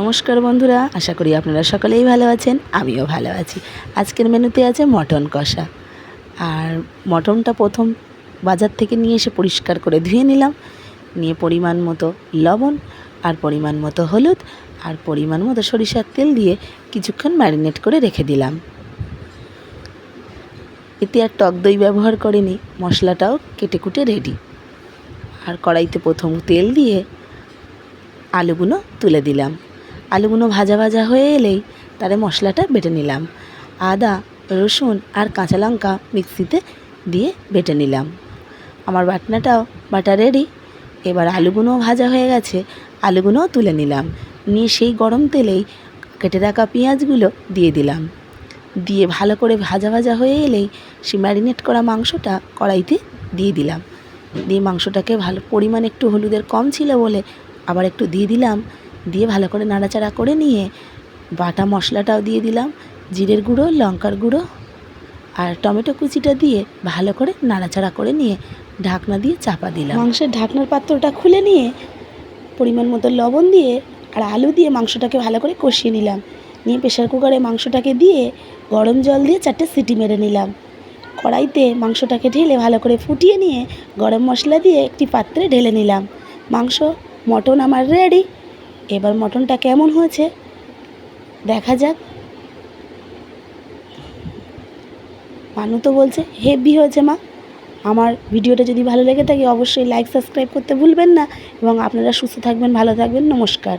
নমস্কার বন্ধুরা, আশা করি আপনারা সকলেই ভালো আছেন, আমিও ভালো আছি। আজকের মেনুতে আছে মটন কষা। আর মটনটা প্রথম বাজার থেকে নিয়ে এসে পরিষ্কার করে ধুয়ে নিলাম। নিয়ে পরিমাণ মতো লবণ, আর পরিমাণ মতো হলুদ, আর পরিমাণ মতো সরিষার তেল দিয়ে কিছুক্ষণ ম্যারিনেট করে রেখে দিলাম। এতে আর টক দই ব্যবহার করিনি, মশলাটাও কেটে কুটে রেডি আর কড়াইতে প্রথম তেল দিয়ে আলুগুলো তুলে দিলাম। আলুগুলো ভাজা ভাজা হয়ে এলেই তারে মশলাটা বেটে নিলাম। আদা, রসুন আর কাঁচা লঙ্কা মিক্সিতে দিয়ে বেটে নিলাম। আমার বাটনাটাও বাটা রেডি। এবার আলুগুলো ভাজা হয়ে গেছে আলুগুলোও তুলে নিলাম। নিয়ে সেই গরম তেলেই কেটে রাখা পেঁয়াজগুলো দিয়ে দিলাম। দিয়ে ভালো করে ভাজা ভাজা হয়ে এলেই সে ম্যারিনেট করা মাংসটা কড়াইতে দিয়ে দিলাম। দিয়ে মাংসটাকে ভালো পরিমাণ একটু হলুদের কম ছিল বলে আবার একটু দিয়ে দিলাম। দিয়ে ভালো করে নাড়াচাড়া করে নিয়ে বাটা মশলাটাও দিয়ে দিলাম, জিরের গুঁড়ো, লঙ্কার গুঁড়ো আর টমেটো কুচিটা দিয়ে ভালো করে নাড়াচাড়া করে নিয়ে ঢাকনা দিয়ে চাপা দিলাম। মাংসের ঢাকনার পাত্রটা খুলে নিয়ে পরিমাণ মতো লবণ দিয়ে আর আলু দিয়ে মাংসটাকে ভালো করে কষিয়ে নিলাম। নিয়ে প্রেশার কুকারে মাংসটাকে দিয়ে গরম জল দিয়ে চারটে সিটি মেরে নিলাম। কড়াইতে মাংসটাকে ঢেলে ভালো করে ফুটিয়ে নিয়ে গরম মশলা দিয়ে একটি পাত্রে ঢেলে নিলাম। মাংস, মটন আমার রেডি এবার মটনটা কেমন হয়েছে? দেখা যাক। মানু তো বলছে, হেভি হয়েছে মা। আমার ভিডিওটা যদি ভালো লেগে থাকে, অবশ্যই লাইক সাবস্ক্রাইব করতে ভুলবেন না। এবং আপনারা সুস্থ থাকবেন, ভালো থাকবেন। নমস্কার।